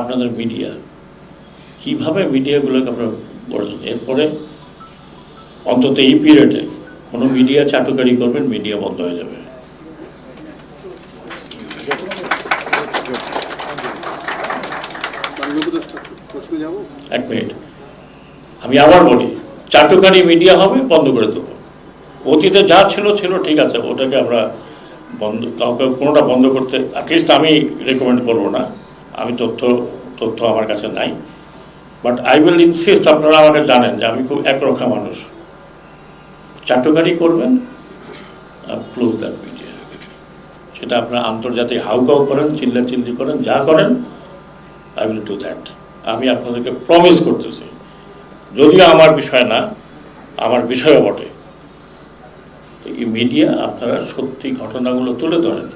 আপনাদের মিডিয়া কীভাবে মিডিয়াগুলোকে আপনারা গড়েছেন এরপরে অন্তত এই পিরিয়ডে কোনো মিডিয়া চাটুকারি করবেন মিডিয়া বন্ধ হয়ে যাবে। এক মিনিট। আমি আবার বলি, চাটুকারি মিডিয়া হবে, বন্ধ করে দেবো। অতীতে যা ছিল ছিল, ঠিক আছে, ওটাকে আমরা বন্ধ, কাউকে কোনোটা বন্ধ করতে অ্যাটলিস্ট আমি রেকমেন্ড করব না। আমি তথ্য তথ্য আমার কাছে নাই। বাট আই উইল ইনসিস্ট আপনারা আমাকে জানেন যে আমি খুব একরক্ষা মানুষ। চাটুকারি করবেন ক্লোজ দ্যাট মিডিয়া সেটা আপনারা আন্তর্জাতিক হাউকাউ করেন চিল্লা চিল্লি করেন, যা করেন আই উইল ডু দ্যাট আমি আপনাদেরকে প্রমিস করতেছি, যদিও আমার বিষয় না, আমার বিষয়ও বটে। এই মিডিয়া আপনারা সত্যি ঘটনাগুলো তুলে ধরেন।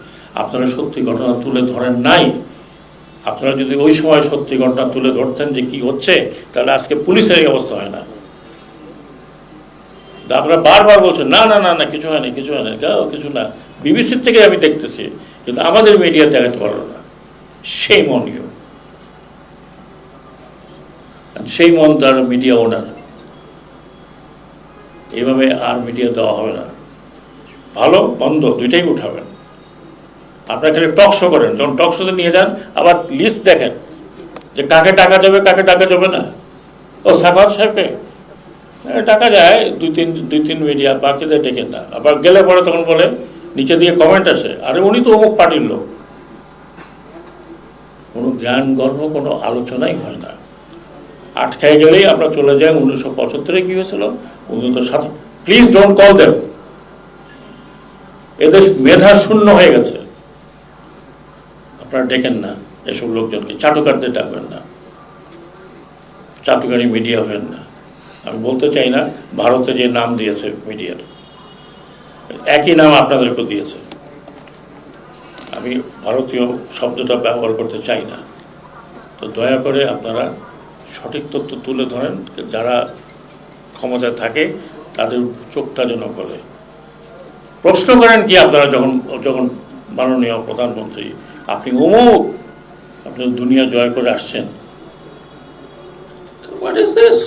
আপনারা সত্যি ঘটনা তুলে ধরেন নাই আপনারা যদি ওই সময় সত্যি ঘটনা তুলে ধরতেন যে কি হচ্ছে, তাহলে আজকে পুলিশের এই অবস্থা হয় না। আপনারা বারবার বলছেন, না না না না, কিছু হয়নি কিছু হয়নি। গাও কিছু না। বিবিসির থেকে আমি দেখতেছি, কিন্তু আমাদের মিডিয়া দেখাতে পারল না। সেই মনীয় সেই মন তার মিডিয়া ওনার এইভাবে আর মিডিয়া দেওয়া হবে না। ভালো, বন্ধ, দুইটাই উঠাবেন। আপনারা এখানে টক শো করেন, যখন টক শোতে নিয়ে যান, আবার লিস্ট দেখেন যে কাকে টাকা দেবে, কাকে টাকা দেবে না। ও সাফার সাহেবকে টাকা যায়, দুই তিন দুই তিন মিডিয়া বাকিদের ডেকে না। আবার গেলে পরে তখন বলে, নিচে দিয়ে কমেন্ট আসে। আরে উনি তো অমুক পার্টির লোক। কোনো জ্ঞান, গর্ব, কোনো আলোচনাই হয় না। আটকায় গেলেই আমরা চলে যাই উনিশশো পঁচাত্তরে কি হয়েছিল? উনিশশো সাত প্লিজ ডোন্ট কল দেম এদেশ মেধা শূন্য হয়ে গেছে। আপনারা ডেকেন না, এসব লোকজনকে। চাটুকারদের ডাকবেন না। চাটুকারি মিডিয়া হবেন না। আমি বলতে চাই না, ভারতে যে নাম দিয়েছে মিডিয়ার, একই নাম আপনাদেরকে দিয়েছে। আমি ভারতীয় শব্দটা ব্যবহার করতে চাই না। তো দয়া করে আপনারা সঠিক তথ্য তুলে ধরেন, যারা ক্ষমতায় থাকে, তাদের চোখটা যেন করে প্রশ্ন করেন কি আপনারা যখন যখন মাননীয় প্রধানমন্ত্রী আপনি অমুক। আপনি দুনিয়া জয় করে আসছেন। ইজ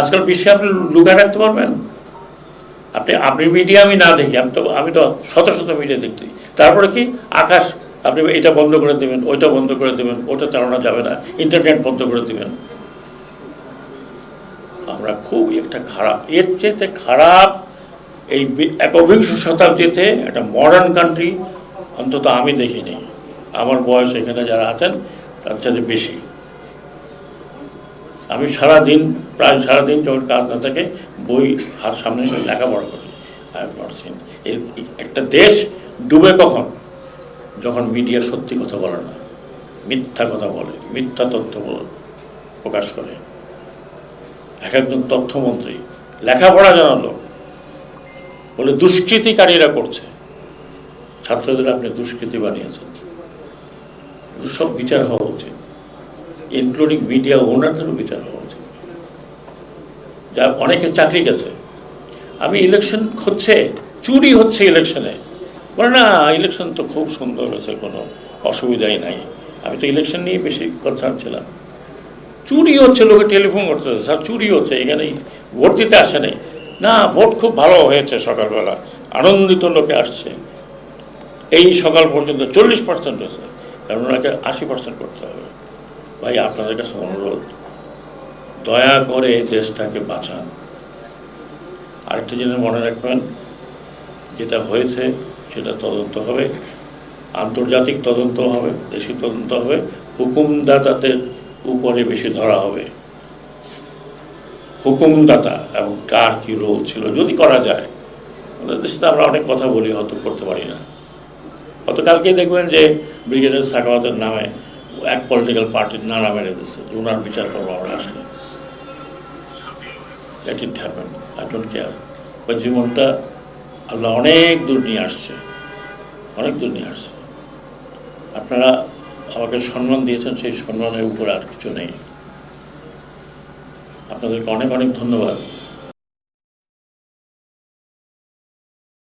আজকাল বিশ্বে আপনি লুকায় রাখতে পারবেন? আপনি আপনি মিডিয়া আমি না দেখি, আমি তো আমি তো শত শত মিডিয়া দেখছি তারপরে কি? আকাশ, আপনি এটা বন্ধ করে দেবেন, ওইটা বন্ধ করে দেবেন, ওটা চালানো যাবে না ইন্টারনেট বন্ধ করে দেবেন। আমরা খুব একটা খারাপ, এর চেয়ে খারাপ এই একবিংশ শতাব্দীতে একটা মডার্ন কান্ট্রি অন্তত আমি দেখিনি। আমার বয়স এখানে যারা আছেন, তার চাইতে বেশি। আমি সারাদিন, প্রায় সারাদিন যখন কাজ না থাকে, বই হাত সামনে লেখাপড়া করি। আই নট সিন একটা দেশ ডুবে কখন? যখন মিডিয়া সত্যি কথা বলে না, মিথ্যা কথা বলে, মিথ্যা তথ্য প্রকাশ করে। এক একজন তথ্যমন্ত্রী, লেখাপড়া জানালো বলে দুষ্কৃতিকারীরা করছে। ছাত্রদের আপনি দুষ্কৃতি বানিয়েছেন। সব বিচার হওয়া উচিত। ইনক্লুডিং মিডিয়া ওনারদেরও বিচার হওয়া উচিত। যা অনেকে চাকরি গেছে। আমি ইলেকশন হচ্ছে, চুরি হচ্ছে ইলেকশনে বলে, না ইলেকশন তো খুব সুন্দর হয়েছে, কোনো অসুবিধাই নাই। আমি তো ইলেকশন নিয়ে বেশি কনসার্ন ছিলাম। চুরি হচ্ছে, লোকে টেলিফোন করতেছে, স্যার, চুরি হচ্ছে এখানে ভোট দিতে আসে নাই। না, ভোট খুব ভালো হয়েছে সকালবেলা। আনন্দিত লোকে আসছে। এই সকাল পর্যন্ত চল্লিশ পার্সেন্ট হয়েছে, কারণ ওনাকে আশি পার্সেন্ট করতে হবে। ভাই, আপনাদের কাছে অনুরোধ, দয়া করে এই দেশটাকে বাঁচান। আরেকটা জিনিস মনে রাখবেন, যেটা হয়েছে সেটা তদন্ত হবে, আন্তর্জাতিক তদন্ত হবে, দেশি তদন্ত হবে, হুকুমদাতাদের উপরে বেশি ধরা হবে। হুকুমদাতা এবং কার কি রোল ছিল, যদি করা যায়, আমাদের দেশে আমরা অনেক কথা বলি, হয়তো করতে পারি না। হয়তো কালকে দেখবেন যে ব্রিগেডিয়ার সাকাওয়াতের নামে এক পলিটিক্যাল পার্টির নানা মেরে দিচ্ছে যে ওনার বিচার করব আমরা আসলে। আই কেয়ার জীবনটা আল্লাহ অনেক দূর নিয়ে আসছে। অনেক দূর নিয়ে আসছে। আপনারা আমাকে সম্মান দিয়েছেন, সেই সম্মানের উপর আর কিছু নেই। আপনাদেরকে অনেক অনেক ধন্যবাদ।